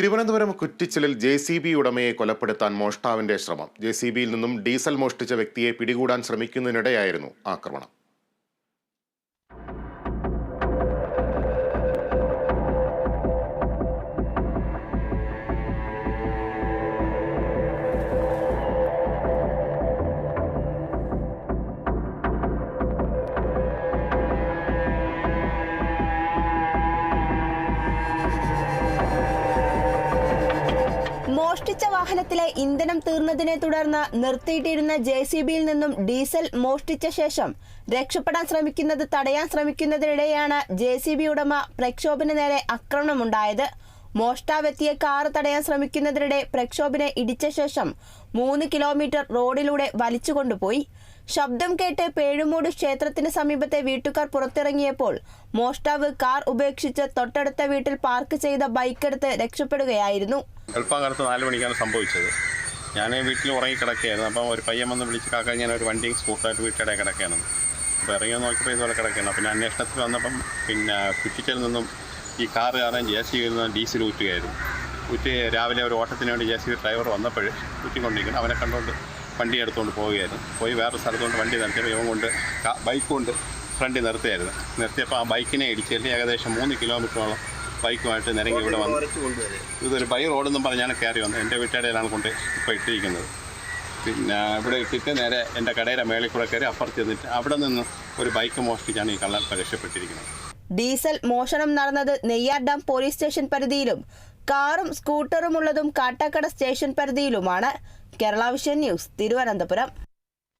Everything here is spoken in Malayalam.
തിരുവനന്തപുരം കുറ്റിച്ചിലിൽ ജെ സി ബി ഉടമയെ കൊലപ്പെടുത്താൻ മോഷ്ടാവിന്റെ ശ്രമം. ജെ സി ബിയിൽ നിന്നും ഡീസൽ മോഷ്ടിച്ച വ്യക്തിയെ പിടികൂടാൻ ശ്രമിക്കുന്നതിനിടെയായിരുന്നു ആക്രമണം. മോഷ്ടിച്ച വാഹനത്തിലെ ഇന്ധനം തീർന്നതിനെ തുടർന്ന് നിർത്തിയിട്ടിരുന്ന ജെ സി ബിയിൽ നിന്നും ഡീസൽ മോഷ്ടിച്ച ശേഷം രക്ഷപ്പെടാൻ ശ്രമിക്കുന്നത് തടയാൻ ശ്രമിക്കുന്നതിനിടെയാണ് ജെ സി ബി ഉടമ പ്രക്ഷോഭന നേരെ ആക്രമണമുണ്ടായത്. മോഷ്ടാവെത്തിയ കാർ തടയാൻ ശ്രമിക്കുന്നതിനിടെ പ്രക്ഷോഭിനെ ഇടിച്ച ശേഷം മൂന്ന് കിലോമീറ്റർ റോഡിലൂടെ വലിച്ചുകൊണ്ടുപോയി ശബ്ദം കേട്ട് പേഴുമൂട് ക്ഷേത്രത്തിന് സമീപത്തെ വീട്ടുകാർ പുറത്തിറങ്ങിയപ്പോൾ മോഷ്ടാവ് കാർ ഉപേക്ഷിച്ച് തൊട്ടടുത്ത വീട്ടിൽ പാർക്ക് ചെയ്ത ബൈക്കെടുത്ത് രക്ഷപ്പെടുകയായിരുന്നു. എളുപ്പകാലത്ത് നാല് മണിക്കാണ് സംഭവിച്ചത്. ഞാൻ വീട്ടിൽ ഉറങ്ങി കിടക്കുകയായിരുന്നു. അപ്പം ഒരു പയ്യൻ വന്ന് വിളിച്ച് കാക്ക ഞാൻ ഒരു വണ്ടിയും സ്കൂട്ടറായിട്ട് വീട്ടിടെ കിടക്കുകയാണ്. അപ്പോൾ ഇറങ്ങി നോക്കിയപ്പോൾ ഇതുപോലെ കിടക്കുകയാണ്. പിന്നെ അന്വേഷണത്തിൽ വന്നപ്പം പിന്നെ കുറ്റിച്ചിൽ നിന്നും ഈ കാർ കാരണം ജെ സി നിന്ന് ഡീസൽ ഊറ്റുകയായിരുന്നു ഊറ്റി രാവിലെ ഒരു ഓട്ടത്തിന് വേണ്ടി ജെ ഡ്രൈവർ വന്നപ്പോൾ ഊറ്റിക്കൊണ്ടിരിക്കണം അവനെ കണ്ടുകൊണ്ട് വണ്ടി എടുത്തുകൊണ്ട് പോവുകയായിരുന്നു. പോയി വേറെ സ്ഥലത്തുകൊണ്ട് വണ്ടി നിർത്തിയപ്പോൾ ഇവൻ കൊണ്ട് ബൈക്ക് കൊണ്ട് ഫ്രണ്ടിൽ നിർത്തിയായിരുന്നു. നിർത്തിയപ്പോൾ ആ ബൈക്കിനെ ഇടിച്ചിട്ട് ഏകദേശം മൂന്ന് കിലോമീറ്ററോളം ബൈക്കുമായിട്ട് നിരങ്ങി ഇവിടെ വന്നു. ഇതൊരു ബൈ റോഡെന്നും പറഞ്ഞാണ് കയറി വന്നത് എന്റെ വീട്ടിടയിലാണ് കൊണ്ട് ഇപ്പോൾ ഇട്ടിരിക്കുന്നത്. പിന്നെ ഇവിടെ ഇട്ടിട്ട് നേരെ എന്റെ കടയുടെ മേളിൽ കൂടെ കയറി അപ്പുറത്ത് ചെന്നിട്ട് അവിടെ നിന്ന് ഒരു ബൈക്ക് മോഷ്ടിച്ചാണ് ഈ കള്ളൻ രക്ഷപ്പെട്ടിരിക്കുന്നത് ഡീസൽ മോഷണം നടന്നത് നെയ്യാർ ഡാം പോലീസ് സ്റ്റേഷൻ പരിധിയിലും കാറും സ്കൂട്ടറും ഉള്ളതും Kattakada station പരിധിയിലുമാണ്. Kerala vision news Thiruvananthapuram.